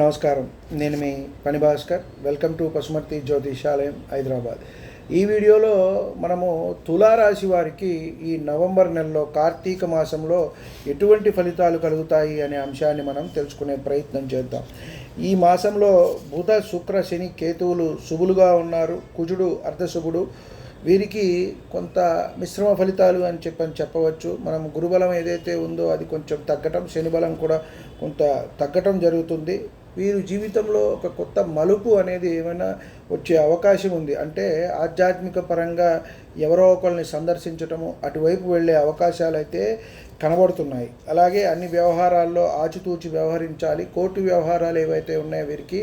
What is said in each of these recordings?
నమస్కారం. నేను మీ పని భాస్కర్ వెల్కమ్ టు పశుమర్తి జ్యోతిషాలయం హైదరాబాద్. ఈ వీడియోలో మనము తులారాశి వారికి ఈ నవంబర్ నెలలో కార్తీక మాసంలో ఎటువంటి ఫలితాలు కలుగుతాయి అనే అంశాన్ని మనం తెలుసుకునే ప్రయత్నం చేద్దాం. ఈ మాసంలో బుధ శుక్ర శని కేతువులు శుభులుగా ఉన్నారు. కుజుడు అర్ధశుభుడు. వీరికి కొంత మిశ్రమ ఫలితాలు అని చెప్పని చెప్పవచ్చు. మనం గురుబలం ఏదైతే ఉందో అది కొంచెం తగ్గటం శనిబలం కూడా కొంత తగ్గటం జరుగుతుంది. వీరు జీవితంలో ఒక కొత్త మలుపు అనేది ఏమైనా వచ్చే అవకాశం ఉంది. అంటే ఆధ్యాత్మిక పరంగా ఎవరో ఒకరిని సందర్శించటము అటువైపు వెళ్ళే అవకాశాలు అయితే కనబడుతున్నాయి. అలాగే అన్ని వ్యవహారాల్లో ఆచితూచి వ్యవహరించాలి. కోర్టు వ్యవహారాలు ఏవైతే ఉన్నాయో వీరికి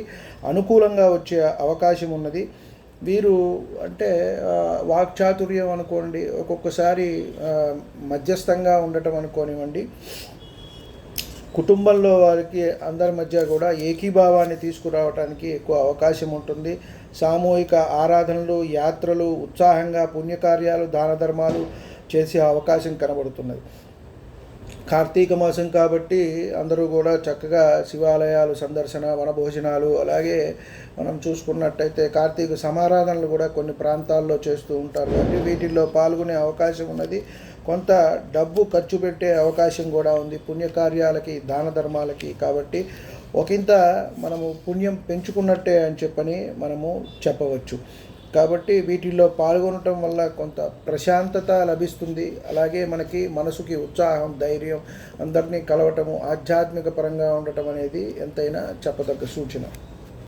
అనుకూలంగా వచ్చే అవకాశం ఉన్నది. వీరు అంటే వాక్చాతుర్యం అనుకోండి ఒక్కొక్కసారి మధ్యస్థంగా ఉండటం అనుకోనివ్వండి. కుటుంబంలో వారికి అందరి మధ్య కూడా ఏకీభావాన్ని తీసుకురావడానికి ఎక్కువ అవకాశం ఉంటుంది. సామూహిక ఆరాధనలు యాత్రలు ఉత్సాహంగా పుణ్యకార్యాలు దాన ధర్మాలు చేసే అవకాశం కనబడుతున్నది. కార్తీక మాసం కాబట్టి అందరూ కూడా చక్కగా శివాలయాలు సందర్శన వనభోజనాలు అలాగే మనం చూసుకున్నట్టయితే కార్తీక సమారాధనలు కూడా కొన్ని ప్రాంతాల్లో చేస్తూ ఉంటారు. కాబట్టి వీటిల్లో పాల్గొనే అవకాశం ఉన్నది. కొంత డబ్బు ఖర్చు పెట్టే అవకాశం కూడా ఉంది. పుణ్యకార్యాలకి దాన ధర్మాలకి కాబట్టి ఒకంత మనము పుణ్యం పెంచుకున్నట్టే అని చెప్పని మనము చెప్పవచ్చు. కాబట్టి వీటిల్లో పాల్గొనటం వల్ల కొంత ప్రశాంతత లభిస్తుంది. అలాగే మనకి మనసుకి ఉత్సాహం ధైర్యం అందరినీ కలవటము ఆధ్యాత్మిక పరంగా ఉండటం అనేది ఎంతైనా చెప్పదగ్గ సూచన.